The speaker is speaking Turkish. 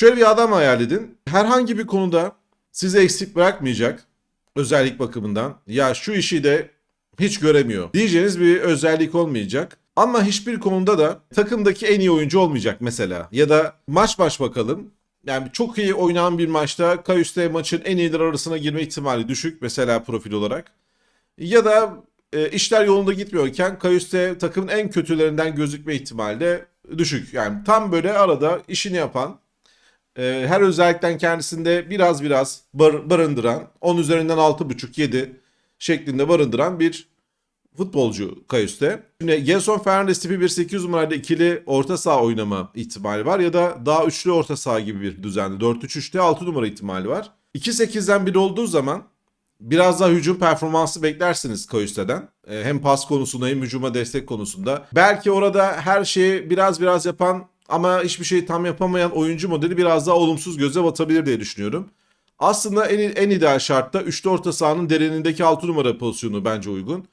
Şöyle bir adam hayal edin. Herhangi bir konuda sizi eksik bırakmayacak özellik bakımından. Ya şu işi de hiç göremiyor diyeceğiniz bir özellik olmayacak. Ama hiçbir konuda da takımdaki en iyi oyuncu olmayacak mesela. Ya da maç baş bakalım. Yani çok iyi oynanan bir maçta Kayüste maçın en iyiler arasına girme ihtimali düşük mesela profil olarak. Ya da e, işler yolunda gitmiyorken Kayüste takımın en kötülerinden gözükme ihtimali de düşük. Yani tam böyle arada işini yapan, e, her özellikten kendisinde biraz biraz bar- barındıran, 10 üzerinden 6.5-7 şeklinde barındıran bir futbolcu Kayüste. Şimdi Gelson Fernandes tipi bir 800 numarada ikili orta saha oynama ihtimali var ya da daha üçlü orta saha gibi bir düzende 4-3-3'te 6 numara ihtimali var. 2-8'den biri olduğu zaman biraz daha hücum performansı beklersiniz Kayüste'den. Ee, Hem pas konusunda hem hücuma destek konusunda. Belki orada her şeyi biraz biraz yapan ama hiçbir şeyi tam yapamayan oyuncu modeli biraz daha olumsuz göze batabilir diye düşünüyorum. Aslında en, en ideal şartta üçlü orta sahanın derinindeki 6 numara pozisyonu bence uygun.